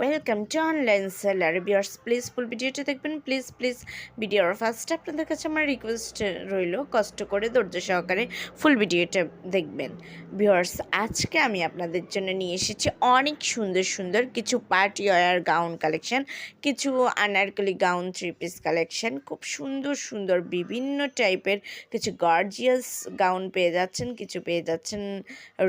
Welcome to online seller viewers please full ভিডিওটি দেখবেন। Please please ভিডিওর ফার্স্টে আপনাদের কাছে আমার রিকোয়েস্ট রইল, কষ্ট করে ধৈর্য সহকারে ফুল ভিডিওটা দেখবেন। ভিউয়ার্স, আজকে আমি আপনাদের জন্য নিয়ে এসেছি অনেক সুন্দর সুন্দর কিছু পার্টি ওয়ার গাউন কালেকশন কিছু Anarkali gown three piece collection খুব সুন্দর সুন্দর বিভিন্ন টাইপের কিছু গর্জিয়াস গাউন পেয়ে যাচ্ছেন, কিছু পেয়ে যাচ্ছেন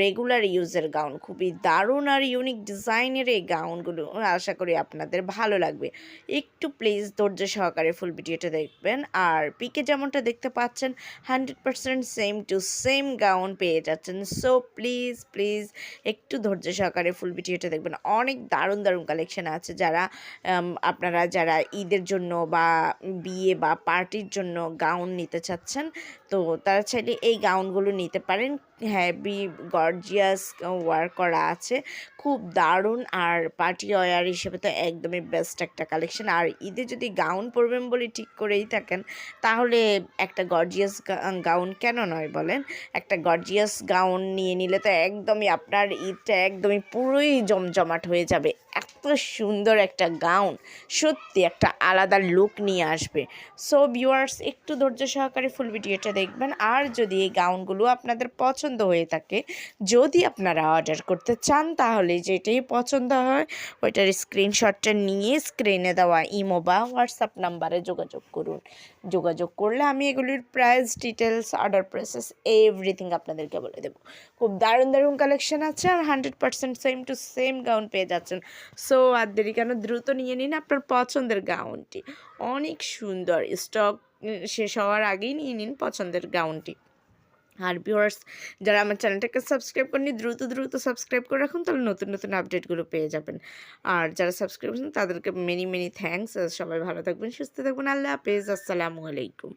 রেগুলার ইউজের গাউন খুবই দারুণ আর ইউনিক ডিজাইনের এই গাউনগুলো আশা করি আপনাদের ভালো লাগবে। একটু প্লিজ ধৈর্য সহকারে ফুল ভিডিওটা দেখবেন। আর পিকে যেমনটা দেখতে পাচ্ছেন hundred percent same to same gown পেয়ে যাচ্ছেন। সো প্লিজ প্লিজ একটু ধৈর্য সহকারে ফুল ভিডিওটা দেখবেন। অনেক দারুণ দারুণ কালেকশন আছে যারা আপনারা যারা ঈদের জন্য বা বিয়ে বা পার্টির জন্য গাউন নিতে চাচ্ছেন তো তারা চাইলে এই গাউনগুলো নিতে পারেন। হ্যাভি গর্জিয়াস ওয়ার্ক করা আছে। খুব দারুণ আর পার্টি ওয়ার হিসেবে তো একদমই বেস্ট একটা কালেকশন আর ঈদে যদি গাউন পরবেন বলে ঠিক করেই থাকেন, তাহলে একটা গর্জিয়াস গাউন কেন নয় বলেন? একটা গর্জিয়াস গাউন নিয়ে নিলে তো একদমই আপনার ঈদটা একদমই পুরোই জমজমাট হয়ে যাবে। এত সুন্দর একটা গাউন। সত্যি একটা আলাদা লুক নিয়ে আসবে। সো ভিউয়ার্স একটু ধৈর্য সহকারে ফুল ভিডিওটা দেখবেন। আর যদি এই গাউনগুলো আপনাদের পছন্দ হয়ে থাকে, যদি আপনারা অর্ডার করতে চান, তাহলে যেটাই পছন্দ হয়, ওইটার স্ক্রিনশটটা নিয়ে স্ক্রিনে দেওয়া ইমো বা হোয়াটসঅ্যাপ নাম্বারে যোগাযোগ করুন। যোগাযোগ করলে আমি এগুলির price details order process everything আপনাদেরকে বলে দেবো। খুব দারুণ দারুণ কালেকশন আছে, আর hundred percent same to same gown পেয়ে যাচ্ছেন। সো আর দেরি কেন? দ্রুত নিয়ে নিন আপনার পছন্দের গাউনটি। অনেক সুন্দর। স্টক শেষ হওয়ার আগেই নিয়ে নিন পছন্দের গাউনটি। আর ভিউয়ার্স যারা আমার চ্যানেলটাকে সাবস্ক্রাইব করেনি দ্রুত দ্রুত সাবস্ক্রাইব করে রাখুন, তাহলে নতুন নতুন আপডেটগুলো পেয়ে যাবেন। আর যারা সাবস্ক্রাইব তাদেরকে মেনি মেনি থ্যাঙ্কস সবাই ভালো থাকবেন, সুস্থ থাকবেন। আল্লাহ হাফেজ। আসসালামু আলাইকুম।